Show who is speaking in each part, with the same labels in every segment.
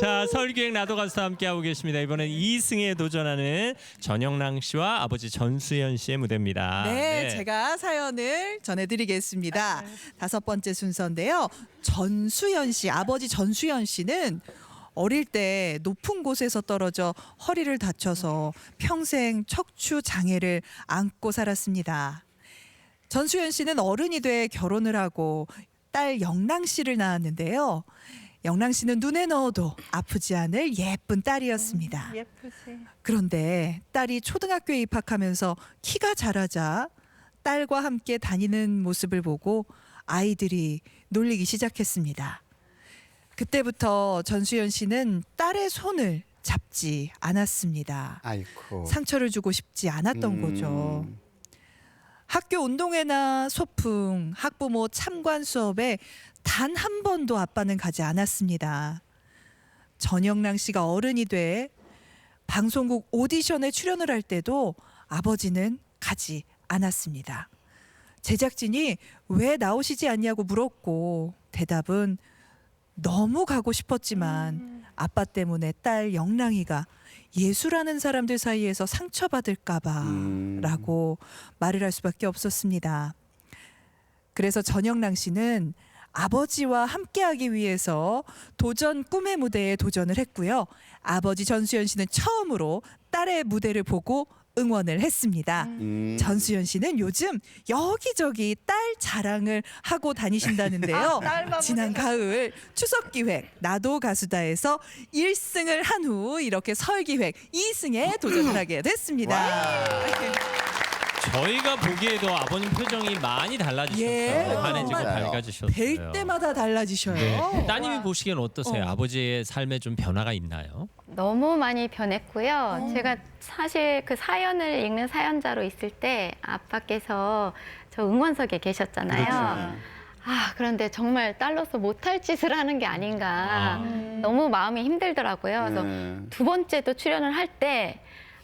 Speaker 1: 자 설기획 나도 가수와 함께하고 계십니다. 이번엔 이승에 도전하는 전영랑 씨와 아버지 전수현 씨의 무대입니다.
Speaker 2: 네, 제가 사연을 전해드리겠습니다. 다섯 번째 순서인데요. 전수현 씨, 아버지 전수현 씨는 어릴 때 높은 곳에서 떨어져 허리를 다쳐서 평생 척추 장애를 안고 살았습니다. 전수현 씨는 어른이 돼 결혼을 하고 딸 영랑 씨를 낳았는데요. 영랑 씨는 눈에 넣어도 아프지 않을 예쁜 딸이었습니다.
Speaker 3: 예쁘지.
Speaker 2: 그런데 딸이 초등학교에 입학하면서 키가 자라자 딸과 함께 다니는 모습을 보고 아이들이 놀리기 시작했습니다. 그때부터 전수연 씨는 딸의 손을 잡지 않았습니다.
Speaker 4: 아이고.
Speaker 2: 상처를 주고 싶지 않았던
Speaker 4: 음.
Speaker 2: 거죠. 학교 운동회나 소풍, 학부모 참관 수업에 단 한 번도 아빠는 가지 않았습니다. 전영랑 씨가 어른이 돼 방송국 오디션에 출연을 할 때도 아버지는 가지 않았습니다. 제작진이 왜 나오시지 않냐고 물었고 대답은 너무 가고 싶었지만 아빠 때문에 딸 영랑이가 예수라는 사람들 사이에서 상처받을까봐
Speaker 4: 음.
Speaker 2: 라고 말을 할 수밖에 없었습니다. 그래서 전영랑 씨는 아버지와 함께하기 위해서 도전 꿈의 무대에 도전을 했고요. 아버지 전수연 씨는 처음으로 딸의 무대를 보고 응원을 했습니다.
Speaker 4: 음.
Speaker 2: 전수연 씨는 요즘 여기저기 딸 자랑을 하고 다니신다는데요.
Speaker 3: 아, 딸만
Speaker 2: 지난. 가을 추석 기획 나도 가수다에서 1승을 한 후 이렇게 설 기획 2승에 도전을 하게 됐습니다.
Speaker 1: 저희가 보기에도 아버님 표정이 많이 달라지셨어요.
Speaker 2: 예,
Speaker 1: 환해지고
Speaker 4: 정말
Speaker 1: 밝아지셨어요.
Speaker 2: 뵐 때마다 달라지셔요.
Speaker 1: 네. 따님이 보시기엔 어떠세요?
Speaker 2: 어.
Speaker 1: 아버지의 삶에 좀 변화가 있나요?
Speaker 5: 너무 많이 변했고요.
Speaker 2: 어.
Speaker 5: 제가 사실 그 사연을 읽는 사연자로 있을 때 아빠께서 저 응원석에 계셨잖아요.
Speaker 4: 그렇죠.
Speaker 5: 아, 그런데 정말 딸로서 못할 짓을 하는 게 아닌가.
Speaker 1: 아.
Speaker 5: 너무 마음이 힘들더라고요. 그래서
Speaker 4: 음.
Speaker 5: 두 번째도 출연을 할 때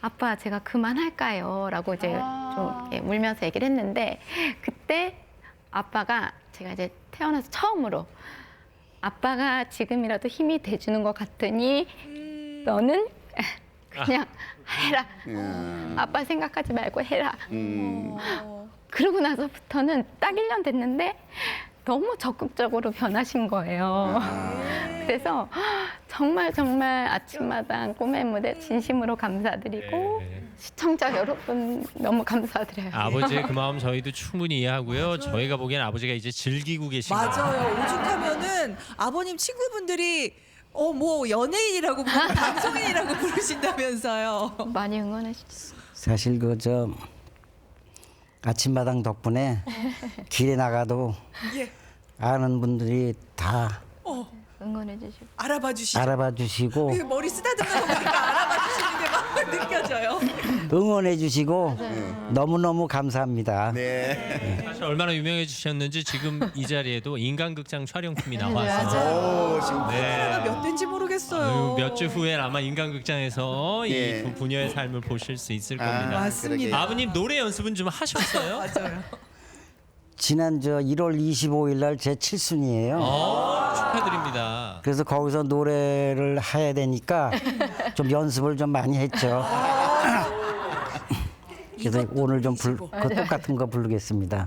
Speaker 5: 아빠 제가 그만할까요? 라고 이제
Speaker 3: 아.
Speaker 5: 좀 이렇게 울면서 얘기를 했는데 그때 아빠가 제가 이제 태어나서 처음으로 아빠가 지금이라도 힘이 돼주는 것 같으니 너는 그냥 해라.
Speaker 4: 음.
Speaker 5: 아빠 생각하지 말고 해라.
Speaker 4: 음.
Speaker 5: 그러고 나서부터는 딱 1년 됐는데 너무 적극적으로 변하신 거예요. 그래서 정말 정말 아침마당 꿈의 무대 진심으로 감사드리고
Speaker 1: 네.
Speaker 5: 시청자 여러분 너무 감사드려요.
Speaker 1: 아버지의 그 마음 저희도 충분히 이해하고요. 저희가 보기엔 아버지가 이제 즐기고 계신 거예요.
Speaker 2: 맞아요. 오죽하면은 아버님 친구분들이 어 뭐 연예인이라고 부르고 방송인이라고 부르신다면서요.
Speaker 5: 많이 응원해 주세요.
Speaker 6: 사실 그 저 아침마당 덕분에 길에 나가도
Speaker 2: 예.
Speaker 6: 아는 분들이 다
Speaker 2: 어
Speaker 5: 응원해 주시고
Speaker 2: 알아봐 주시죠.
Speaker 6: 알아봐 주시고
Speaker 2: 그 머리 쓰다듬는 거 보니까 알아봐 주시는 게 막 느껴져요.
Speaker 6: 응원해 주시고 너무너무 감사합니다.
Speaker 4: 네.
Speaker 1: 사실 얼마나 유명해지셨는지 지금 이 자리에도 인간극장 촬영팀이 나와서
Speaker 4: 오, 지금
Speaker 1: 네.
Speaker 2: 몇 대인지 모르겠어요.
Speaker 1: 몇 주 후엔 아마 인간극장에서
Speaker 4: 예.
Speaker 1: 이두 부녀의 삶을 보실 수 있을
Speaker 4: 아,
Speaker 1: 겁니다.
Speaker 2: 맞습니다.
Speaker 1: 아버님 노래 연습은 좀 하셨어요?
Speaker 2: 맞아요.
Speaker 6: 지난 저 1월 25일 날 제 칠순이에요.
Speaker 1: 어, 축하드립니다.
Speaker 6: 그래서 거기서 노래를 해야 되니까 좀 연습을 좀 많이 했죠. 그래서 오늘 좀 불, 그 똑같은 거 부르겠습니다.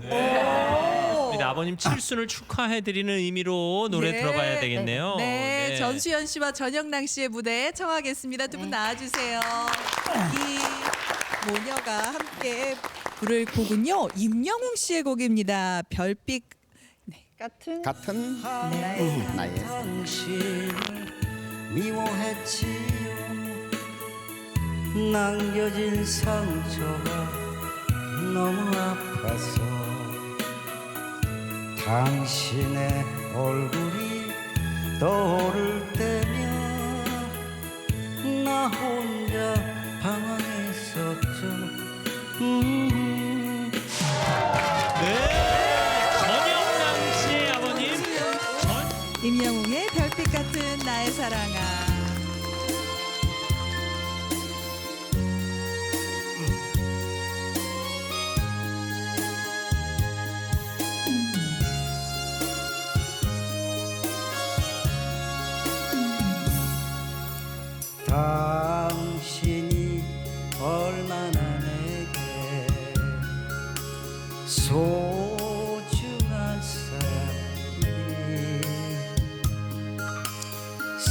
Speaker 1: 우리 아버님 칠순을 축하해드리는 의미로 노래
Speaker 2: 예.
Speaker 1: 들어봐야 되겠네요.
Speaker 2: 네, 전수연 씨와 전영랑 씨의 무대 청하겠습니다. 두 분 나와주세요. 이 모녀가 함께 부를 곡은요 임영웅 씨의 곡입니다. 별빛
Speaker 3: 같은
Speaker 4: 같은
Speaker 6: 네.
Speaker 4: 나의
Speaker 6: 당신을 미워했지요 남겨진 상처가 너무 아파서 당신의 얼굴이 떠오를 때면 나 혼자 방황했었죠 음.
Speaker 1: 전
Speaker 2: 임영웅의 별빛 같은 나의 사랑아.
Speaker 6: 당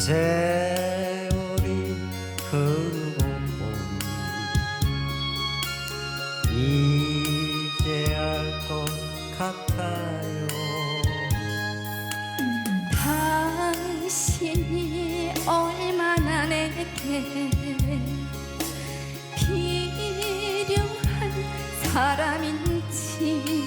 Speaker 6: 세월이 흐르고 보니 이제 알 것 같아요.
Speaker 7: 당신이 얼마나 내게 필요한 사람인지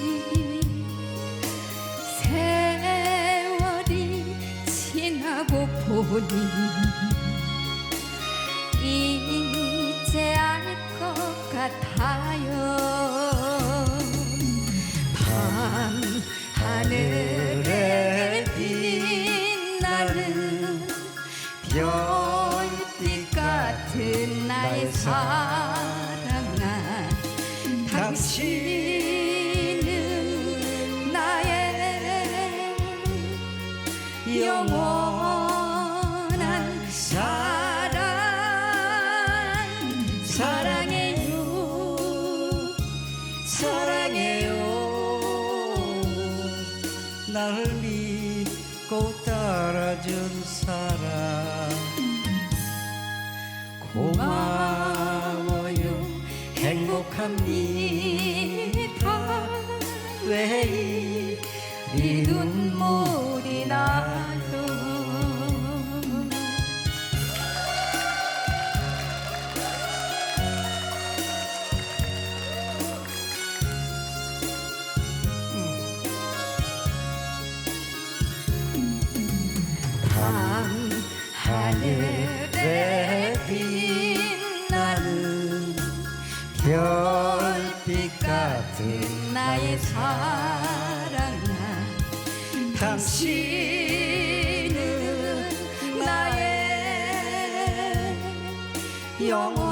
Speaker 7: 영원 하늘에 빛나는
Speaker 6: 별빛 같은
Speaker 7: 나의 사랑아 당신은 나의 영원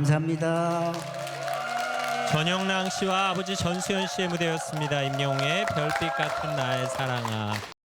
Speaker 6: 감사합니다.
Speaker 1: 전영랑 씨와 아버지 전수현 씨의 무대였습니다. 임영웅의 별빛 같은 나의 사랑아.